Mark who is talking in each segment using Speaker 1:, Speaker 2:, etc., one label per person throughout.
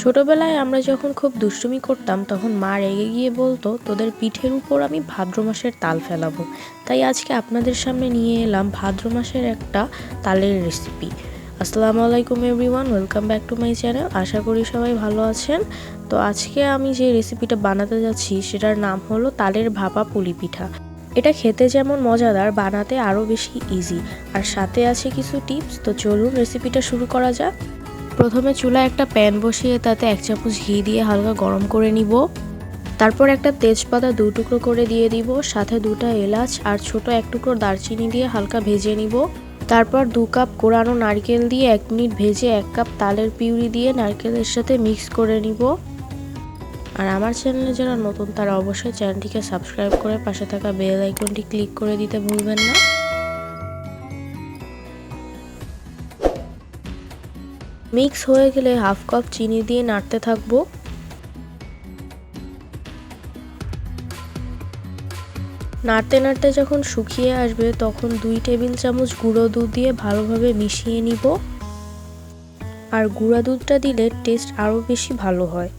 Speaker 1: ছোটবেলায় আমরা যখন খুব দুষ্টুমি করতাম, তখন মা রেগে গিয়ে বলতো, তোদের পিঠের উপর আমি ভাদ্র মাসের তাল ফেলাবো। তাই আজকে আপনাদের সামনে নিয়ে এলাম ভাদ্র মাসের একটা তালের রেসিপি আসসালামু আলাইকুম everyone welcome back to my channel আশা করি সবাই ভালো আছেন। তো আজকে আমি যে রেসিপিটা বানাতে যাচ্ছি, সেটার নাম হলো তালের ভাপা পুলি পিঠা। এটা খেতে যেমন মজাদার, বানাতে আরও বেশি ইজি আর সাথে আছে কিছু টিপস তো চলুন রেসিপিটা শুরু করা যাক। প্রথমে চুলায় একটা প্যান বসিয়ে তাতে এক চামচ ঘি দিয়ে হালকা গরম করে নিব। তারপর একটা তেজপাতা দু টুকরো করে দিয়ে দিব, সাথে দুটা এলাচ আর ছোট এক টুকরো দারচিনি দিয়ে হালকা ভেজে নিব। তারপর দু কাপ কোরানো নারকেল দিয়ে এক মিনিট ভেজে এক কাপ তালের পিউরি দিয়ে নারকেলের সাথে মিক্স করে নিব। আর আমার চ্যানেলে যারা নতুন তারা অবশ্যই চ্যানেলটিকে সাবস্ক্রাইব করে পাশে থাকা বেল আইকনটি ক্লিক করে দিতে ভুলবেন না। মিক্স হয়ে গেলে হাফ কাপ চিনি দিয়ে নাড়তে থাকব। নাড়তে নাড়তে যখন শুকিয়ে আসবে, তখন দুই টেবিল চামচ গুঁড়ো দুধ দিয়ে ভালোভাবে মিশিয়ে নিব। আর গুঁড়া দুধটা দিলে টেস্ট আরও বেশি ভালো হয়।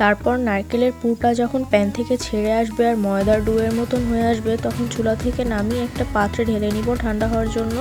Speaker 1: তারপর নারকেলের পুরটা যখন প্যান থেকে ছেড়ে আসবে আর ময়দার ডুয়ের মতন হয়ে আসবে, তখন চুলা থেকে নামিয়ে একটা পাত্রে ঢেলে নিব ঠান্ডা হওয়ার জন্য।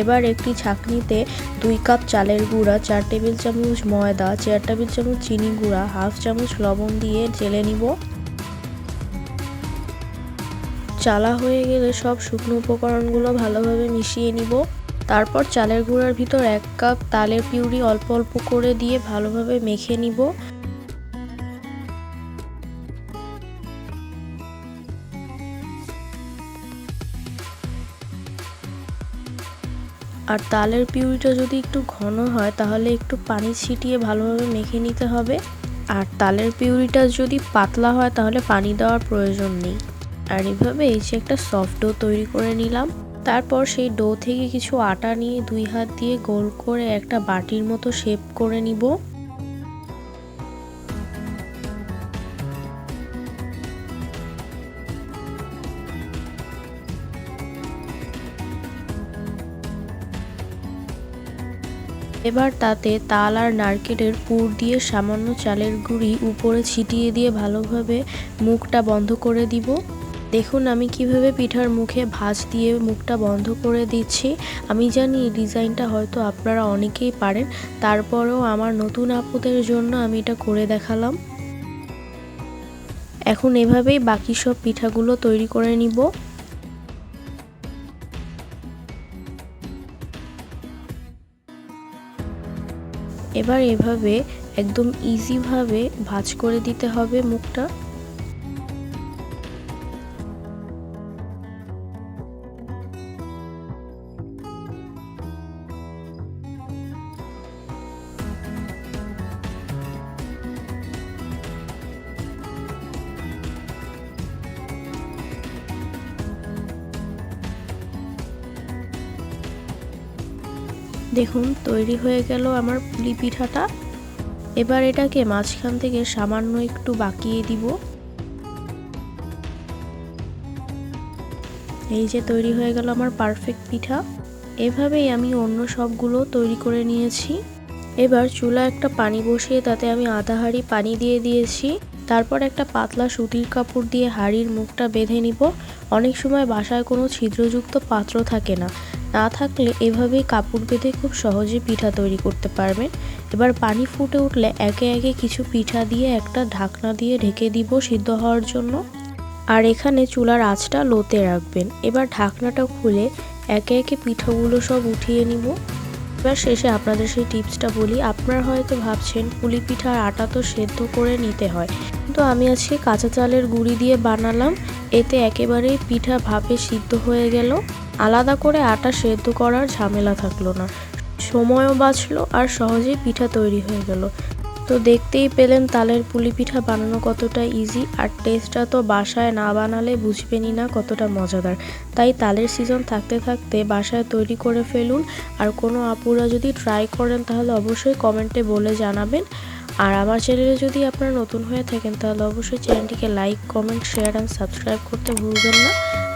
Speaker 1: এবার একটি ছাঁকনিতে দুই কাপ চালের গুঁড়া, চার টেবিল চামচ ময়দা, চার টেবিল চামচ চিনি গুঁড়া, হাফ চামচ লবণ দিয়ে জেলে নিব। চালা হয়ে গেলে সব শুকনো উপকরণগুলো ভালোভাবে মিশিয়ে নিব। তারপর চালের গুঁড়ার ভিতর এক কাপ তালের পিউরি অল্প অল্প করে দিয়ে ভালোভাবে মেখে নিব। আর তালের পিউরিটা যদি একটু ঘন হয়, তাহলে একটু পানি ছিটিয়ে ভালোভাবে মেখে নিতে হবে। আর তালের পিউরিটা যদি পাতলা হয়, তাহলে পানি দেওয়ার প্রয়োজন নেই। আর এইভাবে এই যে একটা সফট ডো তৈরি করে নিলাম। তারপর সেই ডো থেকে কিছু আটা নিয়ে দুই হাত দিয়ে গোল করে একটা বাটির মতো শেপ করে নিব। এবার তাতে তাল আর নারকেলের পুর দিয়ে সামান্য চালের গুঁড়ি উপরে ছিটিয়ে দিয়ে ভালোভাবে মুখটা বন্ধ করে দিব। দেখুন আমি কীভাবে পিঠার মুখে ভাঁজ দিয়ে মুখটা বন্ধ করে দিচ্ছি। আমি জানি এই ডিজাইনটা হয়তো আপনারা অনেকেই পারেন। তারপরেও আমার নতুন আপুদের জন্য আমি এটা করে দেখালাম। এখন এভাবেই বাকি সব পিঠাগুলো তৈরি করে নিব। এবার এভাবে একদম ইজিভাবে ভাজ করে দিতে হবে মুখটা। দেখুন, তৈরি হয়ে গেল আমার পুলি পিঠাটা। এবার এটাকে মাঝখান থেকে সামান্য একটু বাকিয়ে দিব। এই যে তৈরি হয়ে গেল আমার পারফেক্ট পিঠা। এভাবেই আমি অন্য সবগুলো তৈরি করে নিয়েছি। এবার চুলা একটা পানি বসিয়ে তাতে আমি আধা হাঁড়ি পানি দিয়ে দিয়েছি। তারপর একটা পাতলা সুতির কাপড় দিয়ে হাঁড়ির মুখটা বেঁধে নিব। অনেক সময় বাসায় কোনো ছিদ্রযুক্ত পাত্র থাকে না। না থাকলে এভাবেই কাপড় বেঁধে খুব সহজে পিঠা তৈরি করতে পারবেন এবার পানি ফুটে উঠলে একে একে কিছু পিঠা দিয়ে একটা ঢাকনা দিয়ে ঢেকে দিব সিদ্ধ হওয়ার জন্য। আর এখানে চুলার আঁচটা লোতে রাখবেন। এবার ঢাকনাটা খুলে একে একে পিঠাগুলো সব উঠিয়ে নিব। এবার শেষে আপনাদের সেই টিপসটা বলি। আপনারা হয়তো ভাবছেন, পুলি পিঠার আটা তো সেদ্ধ করে নিতে হয়। কিন্তু আমি আজকে কাঁচা চালের গুঁড়ি দিয়ে বানালাম। এতে একেবারেই পিঠা ভাপে সিদ্ধ হয়ে গেল। আলাদা করে আটা সেদ্ধ করার ঝামেলা থাকল না। সময়ও বাঁচলো আর সহজেই পিঠা তৈরি হয়ে গেল। তো দেখতেই পেলেন তালের পুলি পিঠা বানানো কতটা ইজি আর টেস্টটা তো বাসায় না বানালে বুঝবেনই না কতটা মজাদার। তাই তালের সিজন থাকতে থাকতে বাসায় তৈরি করে ফেলুন। আর কোনো আপুরা যদি ট্রাই করেন তাহলে অবশ্যই কমেন্টে বলে জানাবেন। আর আমার চ্যানেলে যদি আপনারা নতুন হয়ে থাকেন তাহলে অবশ্যই চ্যানেলটিকে like comment share and subscribe করতে ভুলবেন না।